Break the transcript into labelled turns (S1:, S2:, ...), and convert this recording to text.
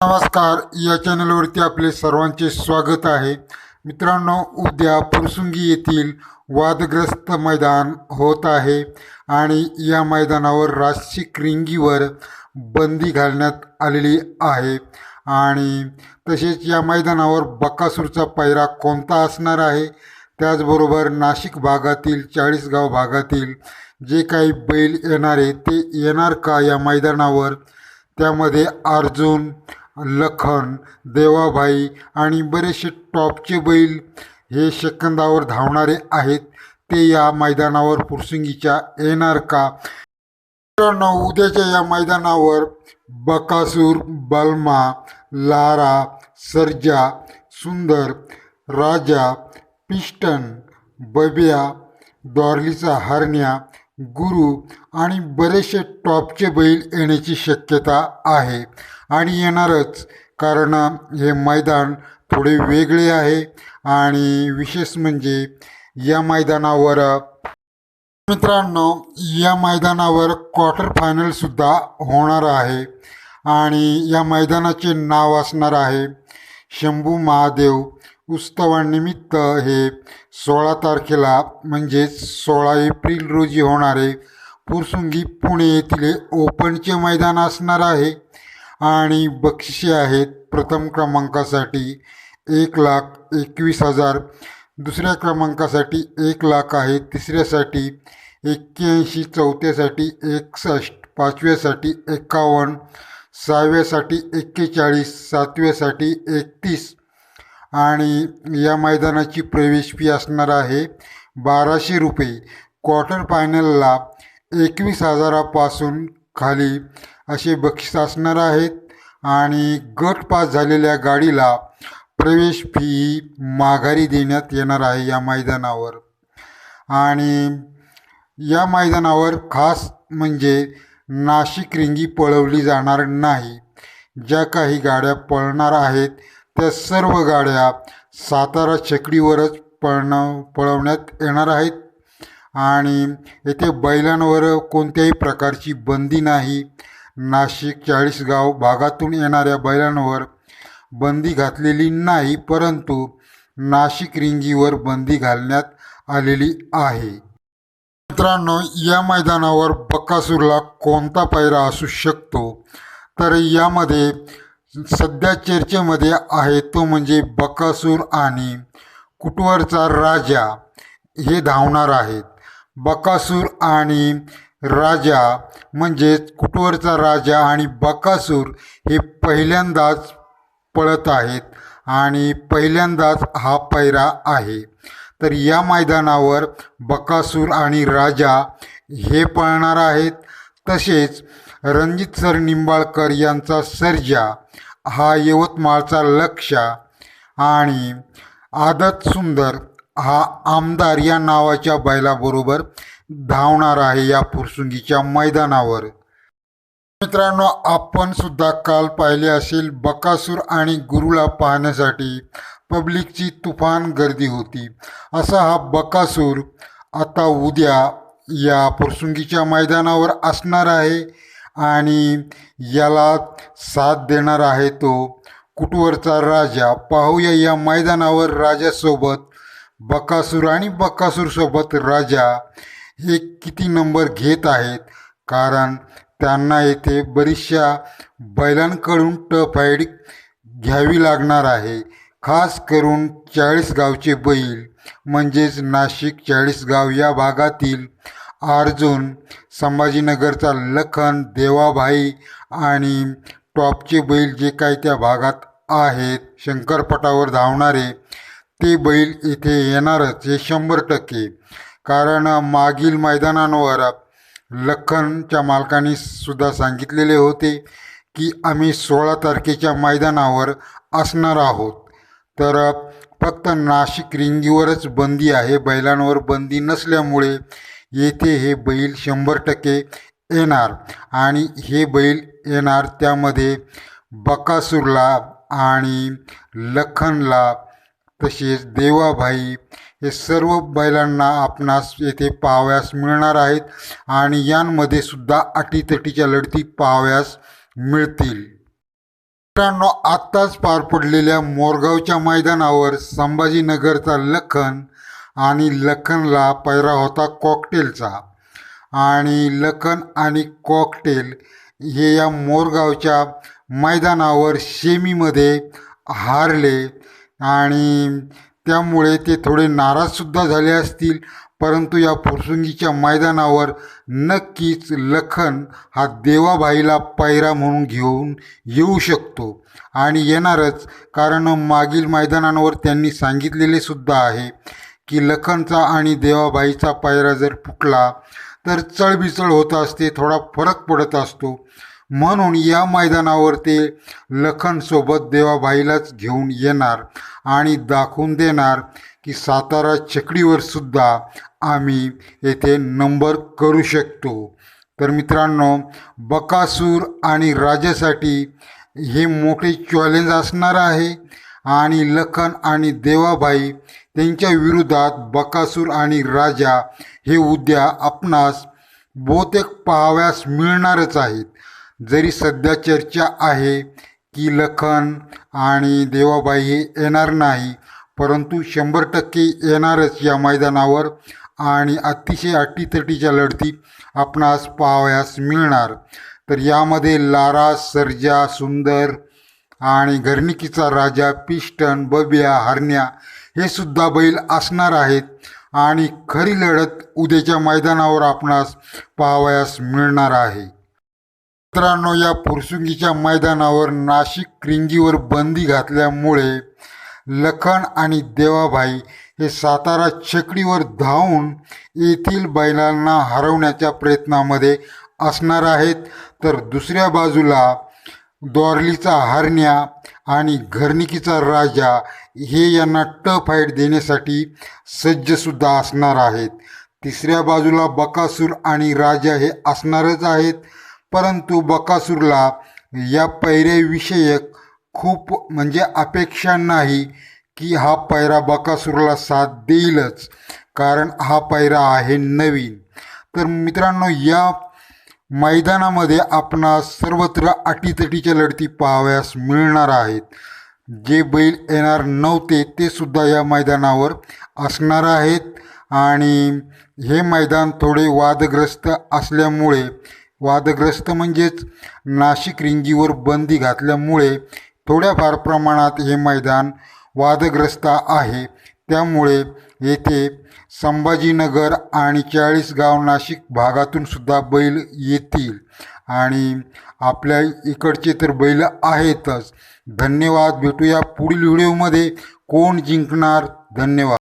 S1: नमस्कार या चॅनलवरती आपले सर्वांचे स्वागत आहे. मित्रांनो उद्या फुरसुंगी येथील वादग्रस्त मैदान होत आहे आणि या मैदानावर राशिक रिंगीवर बंदी घालण्यात आलेली आहे. आणि तसेच या मैदानावर बकासूरचा पैरा कोणता असणार आहे? त्याचबरोबर नाशिक भागातील चाळीसगाव भागातील जे काही बैल येणारे ते येणार का या मैदानावर? त्यामध्ये अर्जुन लखन देवाभाई आणि बरेचसे टॉपचे बैल हे सेकंदावर धावणारे आहेत. ते या मैदानावर पुरसुंगीच्या येणार का? मित्रांनो उद्याच्या या मैदानावर बकासूर बलमा लारा सर्जा सुंदर राजा पिस्टन बब्या दॉर्लीचा हरण्या गुरु आणि बरेचसे टॉपचे बैल येण्याची शक्यता आहे. आणि येणारच. कारण हे मैदान थोडे वेगळे आहे आणि विशेष म्हणजे या मैदानावर मित्रांनो या मैदानावर क्वार्टर फायनलसुद्धा होणार आहे आणि या मैदानाचे नाव असणार आहे शंभू महादेव उत्सवानिमित्त हे सोळा तारखेला म्हणजेच सोळा एप्रिल रोजी होणारे पुरसुंगी पुणे येथील ओपनचे मैदान असणार आहे. आणि बक्षिसे आहेत प्रथम क्रमांकासाठी एक लाख एकवीस हजार. दुसऱ्या क्रमांकासाठी एक लाख आहे. तिसऱ्यासाठी एक्क्याऐंशी चौथ्यासाठी एकसष्ट पाचव्यासाठी एकावन्न सहाव्यासाठी एक्केचाळीस सातव्यासाठी एकतीस. आणि या मैदानाची प्रवेश फी असणार आहे बाराशे रुपये. क्वार्टर फायनलला एकवीस हजारापासून खाली असे बक्षीस असणार आहेत. आणि गट पास झालेल्या गाडीला प्रवेश फी माघारी देण्यात येणार आहे या मैदानावर. आणि या मैदानावर खास म्हणजे नाशिक रिंगी पळवली जाणार नाही. ज्या काही गाड्या पळणार आहेत त्या सर्व गाड्या सातारा छकडीवरच पळणं पळवण्यात येणार आहेत. आणि येथे बैलांवर कोणत्याही प्रकारची बंदी नाही. नाशिक चाळीसगाव भागातून येणाऱ्या बैलांवर बंदी घातलेली नाही परंतु नाशिक रिंगीवर बंदी घालण्यात आलेली आहे. मित्रांनो या मैदानावर बकासूरला कोणता पायरा असू शकतो? तर यामध्ये सध्या चर्चेमध्ये आहे तो म्हणजे बकासूर आणि कुटवरचा राजा हे धावणार आहेत. बकासूर आणि राजा म्हणजेच कुटवरचा राजा आणि बकासूर हे पहिल्यांदाच पळत आहेत आणि पहिल्यांदाच हा पैरा आहे. तर या मैदानावर बकासूर आणि राजा हे पळणार आहेत. तसेच रणजित सर निंबाळकर यांचा सर्जा हा यवतमाळचा लक्ष आणि आदत सुंदर हा आमदार या नावाच्या बैलाबरोबर धावणार आहे या फुरसुंगीच्या मैदानावर. मित्रांनो आपण सुद्धा काल पाहिले असेल बकासूर आणि गुरुला पाहण्यासाठी पब्लिकची तुफान गर्दी होती. असा हा बकासूर आता उद्या या फुरसुंगीच्या मैदानावर असणार आहे आणि याला साथ देणार आहे तो कुटवरचा राजा. पाहूया या मैदानावर राजासोबत बकासूर आणि बकासूरसोबत राजा हे किती नंबर घेत आहेत? कारण त्यांना येथे बरीचशा बैलांकडून टफाईड घ्यावी लागणार आहे. खास करून चाळीसगावचे बैल म्हणजेच नाशिक चाळीसगाव या भागातील अर्जुन संभाजीनगरचा लखन देवाभाई आणि टॉपचे बैल जे काही त्या भागात आहेत शंकरपटावर धावणारे ते बैल इथे येणारच हे शंभर टक्के. कारण मागील मैदानांवर लखनच्या मालकाने सुद्धा सांगितलेले होते की आम्ही सोळा तारखेच्या मैदानावर असणार आहोत. तर फक्त नाशिक रिंगीवरच बंदी आहे बैलांवर बंदी नसल्यामुळे येथे हे बैल शंभर टक्के येणार. आणि हे बैल येणार त्यामध्ये बकासूरला आणि लखनला तसेच देवाभाई हे सर्व बैलांना आपणास येथे पाहाव्यास मिळणार आहेत आणि यांमध्ये सुद्धा अटीतटीच्या लढती पाहाव्यास मिळतील. मित्रांनो आत्ताच पार पडलेल्या मोरगावच्या मैदानावर संभाजीनगरचा लखन आणि लखनला पैरा होता कॉकटेलचा आणि लखन आणि कॉकटेल हे या मोरगावच्या मैदानावर शेमीमध्ये हारले. आणि त्यामुळे ते थोडे नाराजसुद्धा झाले असतील. परंतु या फुरसुंगीच्या मैदानावर नक्कीच लखन हा देवाभाईला पायरा म्हणून घेऊन येऊ शकतो आणि येणारच. कारण मागील मैदानांवर त्यांनी सांगितलेले सुद्धा आहे की लखनचा आणि देवाभाईचा पायरा जर फुटला तर चळबिचळ होत असते थोडा फरक पडत असतो. म्हणून या मैदानावर ते लखनसोबत देवाभाईलाच घेऊन येणार आणि दाखवून देणार की सातारा चकडीवर सुद्धा आम्ही येथे नंबर करू शकतो. तर मित्रांनो बकासूर आणि राजासाठी हे मोठे चॅलेंज असणार आहे आणि लखन आणि देवाभाई त्यांच्या विरोधात बकासूर आणि राजा हे उद्या आपणास बहुतेक पाहाव्यास मिळणारच आहेत. जरी सध्या चर्चा आहे की लखन आणि देवाबाई हे येणार नाही परंतु शंभर टक्के येणारच या मैदानावर आणि अतिशय अटीतटीच्या लढती आपणास पाहावयास मिळणार. तर यामध्ये लारा सर्जा सुंदर आणि घरणिकीचा राजा पिस्टन बबिया हरण्या हे सुद्धा बैल असणार आहेत आणि खरी लढत उद्याच्या मैदानावर आपणास पाहावयास मिळणार आहे. मित्रांनो या फुरसुंगीच्या मैदानावर नाशिक क्रिंजीवर बंदी घातल्यामुळे लखन आणि देवाभाई हे सातारा छकडीवर धावून येथील बैलांना हरवण्याच्या प्रयत्नामध्ये असणार आहेत. तर दुसऱ्या बाजूला दोरलीचा हरण्या आणि घरणिकीचा राजा हे यांना ट फाईट देण्यासाठी सज्जसुद्धा असणार आहेत. तिसऱ्या बाजूला बकासूर आणि राजा हे असणारच आहेत. परंतु बकासूरला या पैऱ्याविषयक खूप म्हणजे अपेक्षा नाही की हा पैरा बकासूरला साथ देईलच कारण हा पैरा आहे नवीन. तर मित्रांनो या मैदानामध्ये आपणास सर्वत्र अटीतटीच्या लढती पाहाव्यास मिळणार आहेत. जे बैल येणार नव्हते ते सुद्धा या मैदानावर असणार आहेत. आणि हे मैदान थोडे वादग्रस्त असल्यामुळे वादग्रस्त म्हणजेच नाशिक रिंगीवर बंदी घातल्यामुळे थोड्याफार प्रमाणात हे मैदान वादग्रस्त आहे. त्यामुळे येथे संभाजीनगर आणि चाळीसगाव नाशिक भागातून सुद्धा बैल येतील. आणि आपल्या इकडचे तर बैल आहेतच. धन्यवाद. भेटूया पुढील व्हिडिओमध्ये. कोण जिंकणार? धन्यवाद.